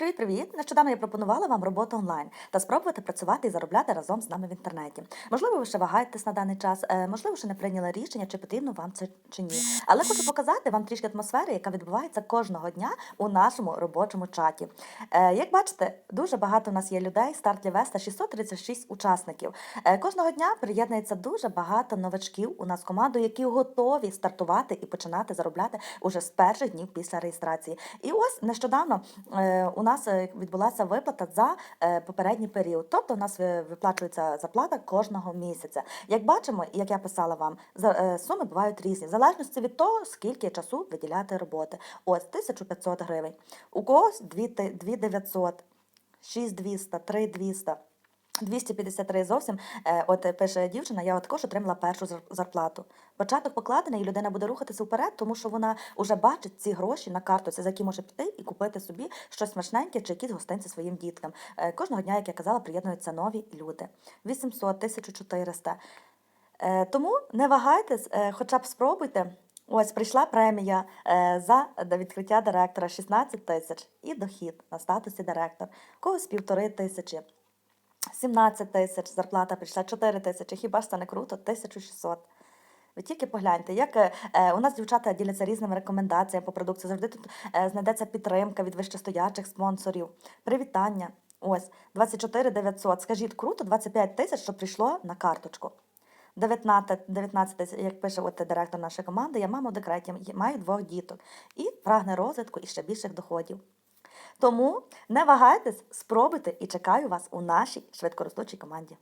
Привіт-привіт! Нещодавно я пропонувала вам роботу онлайн та спробувати працювати і заробляти разом з нами в інтернеті. Можливо, ви ще вагаєтесь на даний час, е, можливо, ще не прийняли рішення, чи потрібно вам це чи ні. Але хочу показати вам трішки атмосфери, яка відбувається кожного дня у нашому робочому чаті. Е, Як бачите, дуже багато у нас є людей. Старт Лівеста 636 учасників. Е, Кожного дня приєднується дуже багато новачків у нас команду, які готові стартувати і починати заробляти уже з перших днів після реєстрації. І ось нещодавно у нас е, відбулася виплата за е, попередній період. Тобто у нас е, виплачується зарплата кожного місяця. Як бачимо, як я писала вам, суми бувають різні, в залежності від того, скільки часу виділяти роботи. Ось 1500 гривень. У когось 2900, 6200, 3200. 253 зовсім. Е, От е, пише дівчина, я також отримала першу зарплату. Початок покладений, і людина буде рухатися вперед, тому що вона вже бачить ці гроші на картоці, за які може піти і купити собі щось смачненьке чи якісь гостинці своїм діткам. Е, Кожного дня, як я казала, приєднуються нові люди. 800, 1400. Е, Тому не вагайтесь, хоча б спробуйте. Ось прийшла премія за відкриття директора 16 тисяч і дохід на статусі директор. Когось півтори тисячі. 17 тисяч, зарплата прийшла 4 тисячі. Хіба ж це не круто? 1600. Ви тільки погляньте, як е, е, у нас дівчата діляться різними рекомендаціями по продукції. Завжди тут е, знайдеться підтримка від вищестоячих спонсорів. Привітання. Ось 24 900. Скажіть, круто, 25 тисяч, що прийшло на карточку. 19, 19 тисяч, як пише от директор нашої команди, я мама в декреті, маю двох діток і прагне розвитку і ще більших доходів. Тому не вагайтесь, спробуйте і чекаю вас у нашій швидкоростучій команді.